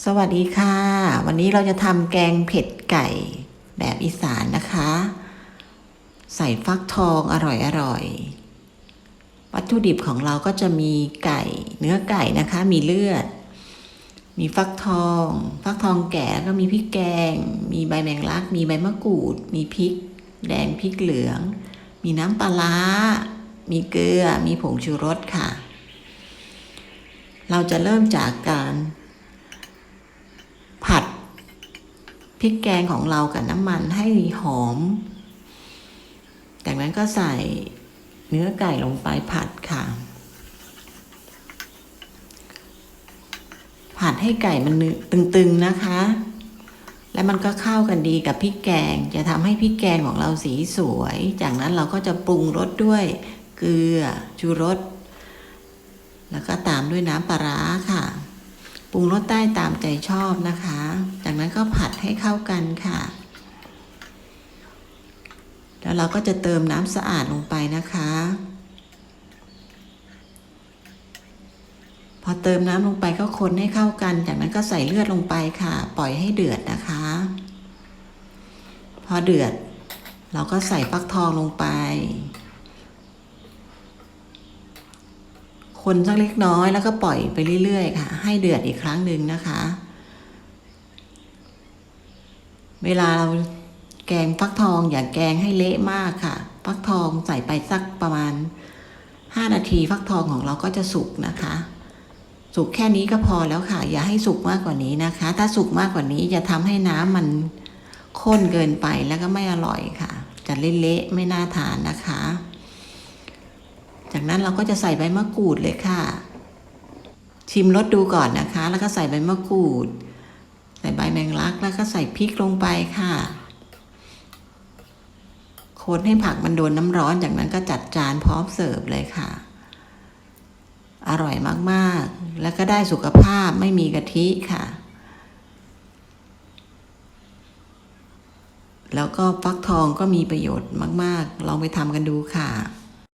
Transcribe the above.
สวัสดีค่ะ วันนี้เราจะทำแกงเผ็ดไก่แบบอีสานนะคะ ใส่ฟักทองอร่อยอร่อยวัตถุดิบของเราก็จะมีไก่เนื้อไก่นะคะ มีเลือด มีฟักทอง ฟักทองแก่แล้วก็มีพริกแกง มีใบแมงลัก มีใบมะกรูด มีพริก แดงพริกเหลือง มีน้ำปลาร้ามีเกลือ มีผงชูรสค่ะ เราจะเริ่มจากการ ผัด พริกแกงของเรากับน้ำมันให้หอม จากนั้นก็ใส่เนื้อไก่ลงไปผัดค่ะ ผัดให้ไก่มันตึงๆนะคะ และมันก็เข้ากันดีกับพริกแกง จะทำให้พริกแกงของเราสีสวย จากนั้นเราก็จะปรุงรสด้วยเกลือชูรส แล้วก็ตามด้วยน้ำปลาร้าค่ะ ปรุงรสได้ตามใจชอบนะคะ จากนั้นก็ผัดให้เข้ากันค่ะ แล้วเราก็จะเติมน้ำสะอาดลงไปนะคะ พอเติมน้ำลงไปก็คนให้เข้ากัน จากนั้นก็ใส่เลือดลงไปค่ะ ปล่อยให้เดือดนะคะ พอเดือด เราก็ใส่ฟักทองลงไปคนสักเล็กน้อยแล้วก็ปล่อยไปเรื่อยๆค่ะ ให้เดือดอีกครั้งหนึ่งนะคะ เวลาเราแกงฟักทองอย่าแกงให้เละมากค่ะ ฟักทองใส่ไปสักประมาณ 5 นาทีฟักทองของเราก็จะสุกนะคะ สุกแค่นี้ก็พอแล้วค่ะ อย่าให้สุกมากกว่านี้นะคะ ถ้าสุกมากกว่านี้จะทำให้น้ำมันข้นเกินไปแล้วก็ไม่อร่อยค่ะ จะเละๆไม่น่าทานนะคะ จากนั้นเราก็จะใส่ใบมะกรูดเลยค่ะ ชิมรสดูก่อนนะคะ แล้วก็ใส่ใบมะกรูด ใส่ใบแมงลักแล้วก็ใส่พริกลงไปค่ะ คนให้ผักมันโดนน้ำร้อนจากนั้นก็จัดจานพร้อมเสิร์ฟเลยค่ะ อร่อยมากๆ แล้วก็ได้สุขภาพไม่มีกะทิค่ะ แล้วก็ฟักทองก็มีประโยชน์มาก ๆ ลองไปทำกันดูค่ะ